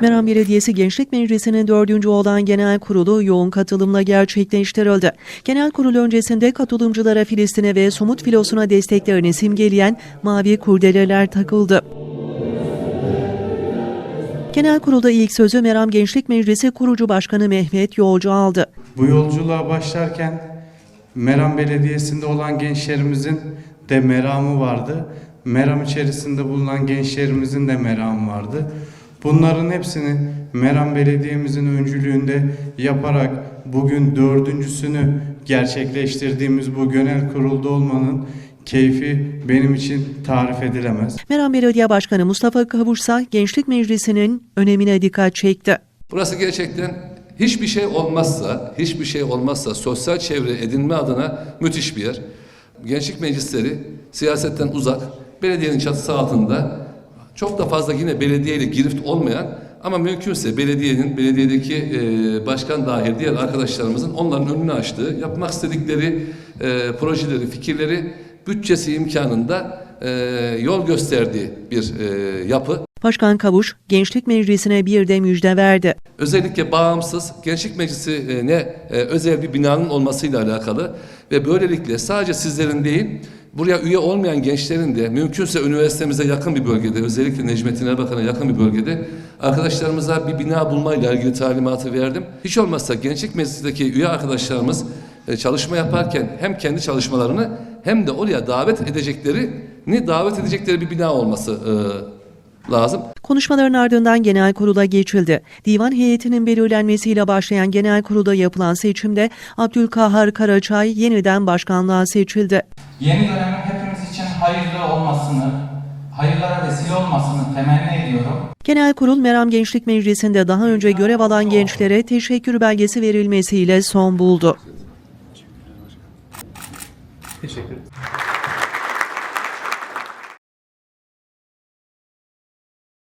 Meram Belediyesi Gençlik Meclisi'nin dördüncü olan genel kurulu yoğun katılımla gerçekleştirildi. Genel kurul öncesinde katılımcılara Filistin'e ve somut filosuna desteklerini simgeleyen mavi kurdeleler takıldı. Genel kurulda ilk sözü Meram Gençlik Meclisi kurucu başkanı Mehmet Yolcu aldı. Bu yolculuğa başlarken Meram Belediyesi'nde olan gençlerimizin de meramı vardı. Meram içerisinde bulunan gençlerimizin de meramı vardı. Bunların hepsini Meram Belediye'mizin öncülüğünde yaparak bugün dördüncüsünü gerçekleştirdiğimiz bu genel kurulda olmanın keyfi benim için tarif edilemez. Meram Belediye Başkanı Mustafa Kavuşsa Gençlik Meclisi'nin önemine dikkat çekti. Burası gerçekten hiçbir şey olmazsa, hiçbir şey olmazsa sosyal çevre edinme adına müthiş bir yer. Gençlik meclisleri siyasetten uzak, belediyenin çatısı altında çok da fazla yine belediyeyle girift olmayan ama mümkünse belediyenin, belediyedeki e, başkan dahil diğer arkadaşlarımızın onların önünü açtığı, yapmak istedikleri e, projeleri, fikirleri bütçesi imkanında e, yol gösterdiği bir e, yapı. Başkan Kavuş Gençlik Meclisi'ne bir de müjde verdi. özellikle bağımsız gençlik meclisine e, özel bir binanın olmasıyla alakalı ve böylelikle sadece sizlerin değil buraya üye olmayan gençlerin de mümkünse üniversitemize yakın bir bölgede özellikle Necmettin Erbakan'a yakın bir bölgede arkadaşlarımıza bir bina bulmayla ilgili talimatı verdim. Hiç olmazsa gençlik meclisindeki üye arkadaşlarımız e, çalışma yaparken hem kendi çalışmalarını hem de oraya davet edeceklerini davet edecekleri bir bina olması e, lazım. Konuşmaların ardından genel kurula geçildi. Divan heyetinin belirlenmesiyle başlayan genel kurulda yapılan seçimde Abdülkahar Karaçay yeniden başkanlığa seçildi. Yeni dönemin hepimiz için hayırlı olmasını, hayırlara vesile olmasını temenni ediyorum. Genel kurul Meram Gençlik Meclisi'nde daha önce görev alan gençlere teşekkür belgesi verilmesiyle son buldu. Teşekkür ederim.